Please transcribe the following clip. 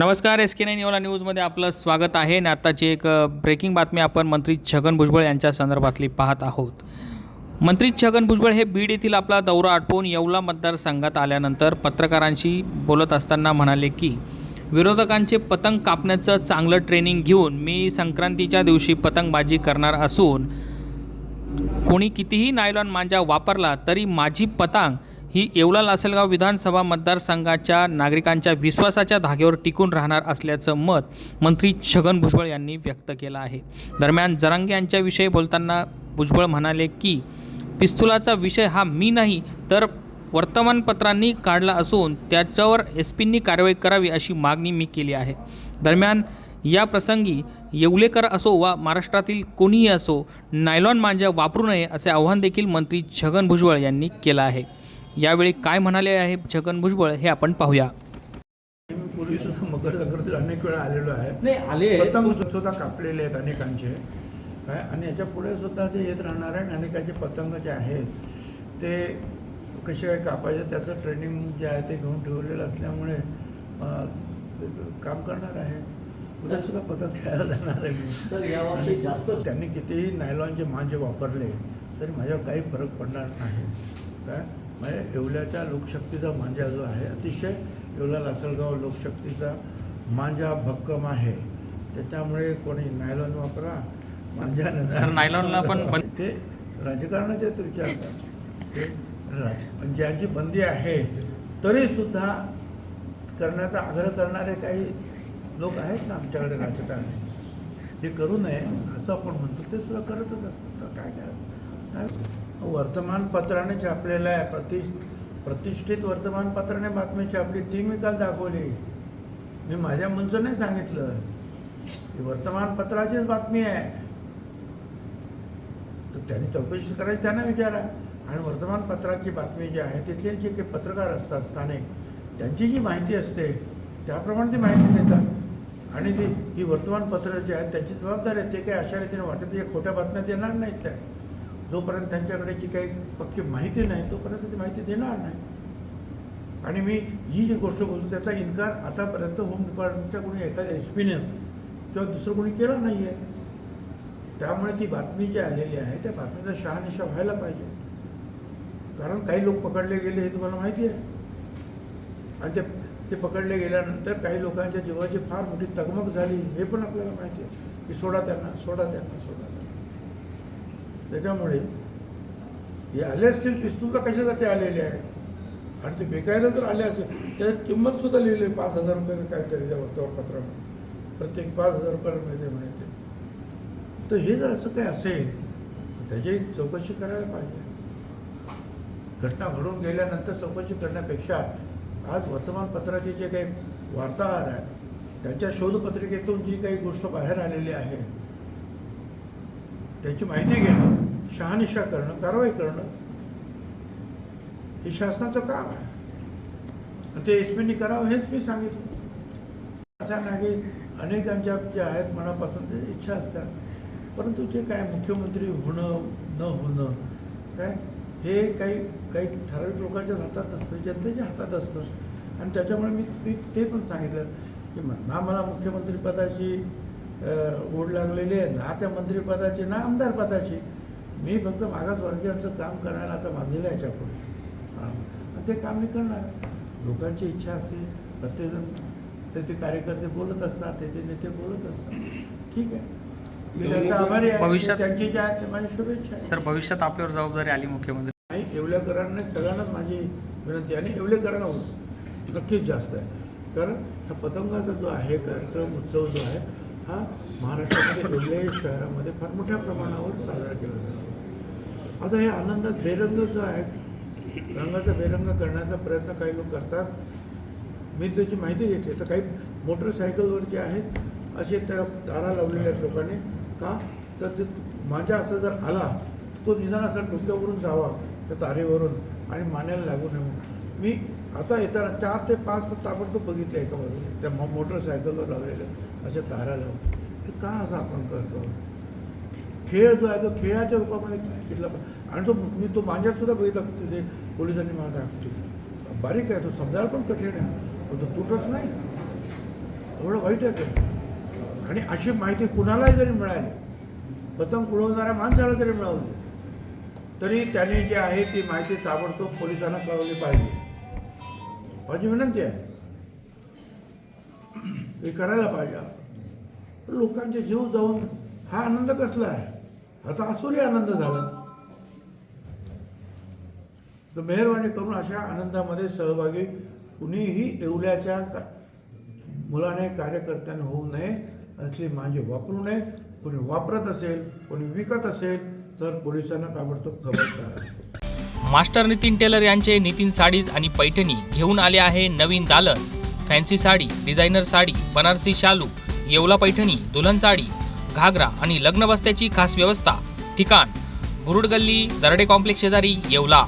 नमस्कार S K nine ओला न्यूजमध्ये आपलं स्वागत आहे. आणि आत्ताची एक ब्रेकिंग बातमी आपण मंत्री छगन भुजबळ यांच्या संदर्भातली पाहत आहोत. मंत्री छगन भुजबळ हे बीड येथील आपला दौरा आटपून येवला मतदारसंघात आल्यानंतर पत्रकारांशी बोलत असताना म्हणाले की विरोधकांचे पतंग कापण्याचं चांगलं ट्रेनिंग घेऊन मी संक्रांतीच्या दिवशी पतंगबाजी करणार असून कोणी कितीही नायलॉन मांजा वापरला तरी माझी पतंग ही येवला लासलगाव विधानसभा मतदारसंघाच्या नागरिकांच्या विश्वासाच्या धाग्यावर टिकून राहणार असल्याचं मत मंत्री छगन भुजबळ यांनी व्यक्त केलं आहे. दरम्यान जरांगे यांच्याविषयी बोलताना भुजबळ म्हणाले की पिस्तुलाचा विषय हा मी नाही तर वर्तमानपत्रांनी काढला असून त्याच्यावर एस पींनी कारवाई करावी अशी मागणी मी केली आहे. दरम्यान या प्रसंगी येवलेकर असो वा महाराष्ट्रातील कोणीही असो नायलॉन मांजा वापरू नये असे आव्हान देखील मंत्री छगन भुजबळ यांनी केलं आहे. यावेळी काय म्हणाले आहे छगन भुजबळ हे आपण पाहूया. मी पूर्वी सुद्धा मकर संक्रांतीला अनेक वेळा आलेलो आहे. नाही आले. पतंग सुद्धा कापलेले आहेत अनेकांचे. काय? आणि याच्यापुढे सुद्धा जे येत राहणार आहे अनेकांचे पतंग जे आहेत ते कसे काय कापायचे त्याचं ट्रेनिंग जे आहे ते घेऊन ठेवलेलं असल्यामुळे काम करणार आहे. उद्या सुद्धा पतंग खेळायला जाणार आहे मी. सर यावर्षी जास्त त्यांनी कितीही नायलॉनचे मांजे वापरले तरी माझ्यावर काही फरक पडणार नाही. काय? म्हणजे येवल्याच्या लोकशक्तीचा मांजा जो आहे अतिशय येवला लासलगाव लोकशक्तीचा मांजा भक्कम आहे. त्याच्यामुळे कोणी नायलॉन वापरा मांजा नायलॉनला पण ते राजकारणाचे विचारतात ते राज ज्यांची बंदी आहे तरीसुद्धा करण्याचा आग्रह करणारे काही लोक आहेत ना आमच्याकडे राजकारणी? हे करू नये असं आपण म्हणतो ते सुद्धा करतच असतात. तर काय करायचं. वर्तमानपत्राने छापलेलं आहे. प्रति प्रतिष्ठित वर्तमानपत्राने बातमी छापली. ती मी काल दाखवली. मी माझ्या मुंचं नाही सांगितलं. ही वर्तमानपत्राचीच बातमी आहे. तर त्यांनी चौकशी करायची त्यांना विचारा. आणि वर्तमानपत्राची बातमी जी आहे तिथले जे काही पत्रकार असतात स्थानिक त्यांची जी माहिती असते त्याप्रमाणे ती माहिती देतात. आणि ती ही वर्तमानपत्र जी आहेत त्यांची जबाबदारी आहे. ते काही अशा रीतीने वाटत की खोट्या बातम्या देणार नाहीत त्या. जोपर्यंत त्यांच्याकडे जी काही पक्की माहिती नाही तोपर्यंत ती माहिती देणार नाही. आणि मी ही जी गोष्ट बोलतो त्याचा इन्कार आतापर्यंत होम डिपार्टमेंटच्या कोणी एखाद्या एस पीने किंवा दुसरं कोणी केला नाही आहे त्यामुळे ती बातमी जी आलेली आहे त्या बातमीचा शहानिशा व्हायला पाहिजे. कारण काही लोक पकडले गेले हे तुम्हाला माहिती आहे. आणि ते ते पकडले गेल्यानंतर काही लोकांच्या जीवाची फार मोठी तगमग झाली हे पण आपल्याला माहिती आहे. की सोडा त्यांना सोडा त्यांना सोडा त्यांना. त्याच्यामुळे हे आले असतील पिस्तूल तर कशासाठी आलेले आहे? आणि ते बेकायदा जर आले असेल. त्याच्यात किंमत सुद्धा लिहिली आहे, पाच हजार रुपये काहीतरी त्या वर्तमानपत्रामध्ये प्रत्येक पाच हजार रुपयाला मिळते म्हणे ते तर हे जर असं काही असेल त्याची चौकशी करायला पाहिजे. घटना घडून गेल्यानंतर चौकशी करण्यापेक्षा आज वर्तमानपत्राचे जे काही वार्ताहर आहेत त्यांच्या शोधपत्रिकेतून जी काही गोष्ट बाहेर आलेली आहे त्याची माहिती घेणं शहानिशा करणं कारवाई करणं हे शासनाचं काम आहे. आणि ते एस पीने करावं हेच मी सांगितलं. असं नाही की अनेकांच्या ज्या आहेत मनापासून ते इच्छा असतात. परंतु जे काय मुख्यमंत्री होणं न होणं काय? हे काही काही ठराविक लोकांच्याच हातात असतं जनतेच्या हातात असतं. आणि त्याच्यामुळे मी ते पण सांगितलं की ना मला मुख्यमंत्रीपदाची ओढ लागलेली आहे. ना त्या मंत्रिपदाची ना आमदार पदाची. मी फक्त मागासवर्गीयांचं काम करायला आता बांधलेलं आहे याच्यापुढे. हां. आणि ते काम मी करणार. लोकांची इच्छा असते. प्रत्येकजण ते ते कार्यकर्ते बोलत असतात ते ते नेते बोलत असतात. ठीक आहे. मी त्यांचा आभारी आहे. भविष्यात- त्यांची ज्या आहेत ते माझी शुभेच्छा सर भविष्यात आपल्यावर जबाबदारी आली मुख्यमंत्री? नाही येवलेकरांना सगळ्यांनाच माझी विनंती आहे. आणि येवलेकरांना नक्कीच जास्त आहे. कारण हा पतंगाचा जो आहे कार्यक्रम उत्सव जो आहे हा महाराष्ट्रामध्ये येवले शहरामध्ये फार मोठ्या प्रमाणावर साजरा केला जातो. आता हे आनंदात बेरंग जो आहे रंगाचा बेरंग करण्याचा प्रयत्न काही लोक करतात. मी त्याची माहिती घेतली. तर काही मोटरसायकलवर जे आहेत असे त्या तारा लावलेल्या आहेत लोकांनी का? तर ते माझ्या असं जर आला तो निदान असा डोक्यावरून जावा त्या तारेवरून आणि मान्याला लागू नये म्हणून. मी आता येताना चार ते पाच तर ताबडतोब बघितले एका बाजूला त्या मोटरसायकलवर लावलेलं अशा तारा लावून. हे का असं आपण करतो? खेळ जो आहे तो खेळाच्या रूपामध्ये घेतला आणि तो मी तो माझ्यात सुद्धा बघितला तिथे पोलिसांनी मला दाखवतो बारीक आहे तो समजायला पण कठीण आहे पण तो तुटत नाही. एवढं वाईट आहे ते. आणि अशी माहिती कुणालाही जरी मिळाली पतंग उडवणाऱ्या माणसाला जरी मिळवली तरी त्याने जे आहे ती माहिती ताबडतोब पोलिसांना कळवली पाहिजे. माझी विनंती आहे. हे करायला पाहिजे आपण. लोकांचे जीव जाऊन हा आनंद कसला आहे? आता तर आनंद झाला. तर मेहरबानी करून अशा आनंदामध्ये सहभागी कुणीही येवल्याच्या का- मुलाने कार्यकर्त्याने होऊ नये असली माझे वापरू नये. कोणी वापरत असेल कोणी विकत असेल तर पोलिसांना ताबडतोब खबर करा. मास्टर नितीन टेलर यांचे नितीन साडीज आणि पैठणी घेऊन आले आहे नवीन दालन. फॅन्सी साडी डिझायनर साडी बनारसी शालू येवला पैठणी दुल्हन साडी घागरा आणि लग्न बस्त्याची खास व्यवस्था. ठिकाण बुरुड गल्ली दरडे कॉम्प्लेक्स शेजारी येवला.